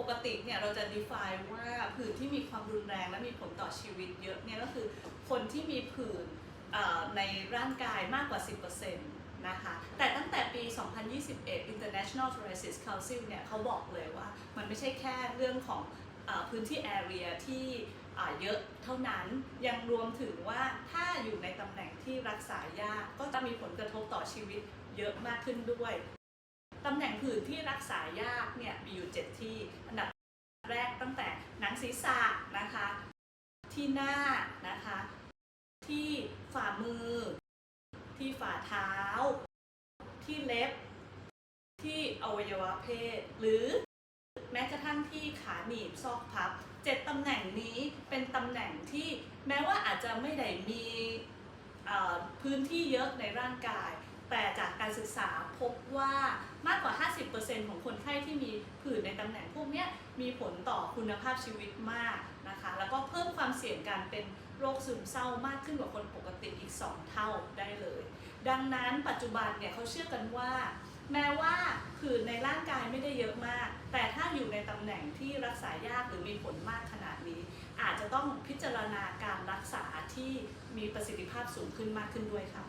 ปกติเนี่ยเราจะ define ว่าผื่นที่มีความรุนแรงและมีผลต่อชีวิตเยอะเนี่ยก็คือคนที่มีผื่นในร่างกายมากกว่า 10%นะคะ แต่ตั้งแต่ปี 2021 International Psoriasis Council เนี่ยเขาบอกเลยว่ามันไม่ใช่แค่เรื่องของอพื้นที่ area ที่เยอะเท่านั้น ยังรวมถึงว่าถ้าอยู่ในตำแหน่งที่รักษายากก็จะมีผลกระทบต่อชีวิตเยอะมากขึ้นด้วย ตำแหน่งผื่นที่รักษายากเนี่ยมีอยู่ 7 ที่ อันดับแรกตั้งแต่หนังศีรษะนะคะ ที่หน้านะคะ ที่ฝ่ามือ ที่ฝ่าเท้า ที่เล็บ ที่อวัยวะเพศ หรือแม้กระทั่งที่ขาหนีบซอกพับเจ็ดตำแหน่งนี้เป็นตำแหน่งที่แม้ว่าอาจจะไม่ได้มีพื้นที่เยอะในร่างกาย แต่จากการศึกษาพบว่ามากกว่า 50%ของคนไข้ที่มีผื่นในตำแหน่งพวกนี้มีผลต่อคุณภาพชีวิตมากนะคะ แล้วก็เพิ่มความเสี่ยงการเป็นโรคซึมเศร้ามากขึ้นกว่าคนปกติอีก 2 เท่าได้เลย ดังนั้นปัจจุบันเนี่ยเขาเชื่อกันว่า แม้ว่าผื่นในร่างกายไม่ได้เยอะมาก แต่ถ้าอยู่ในตำแหน่งที่รักษายากหรือมีผลมากขนาดนี้ อาจจะต้องพิจารณาการรักษาที่มีประสิทธิภาพสูงขึ้นมากขึ้นด้วยค่ะ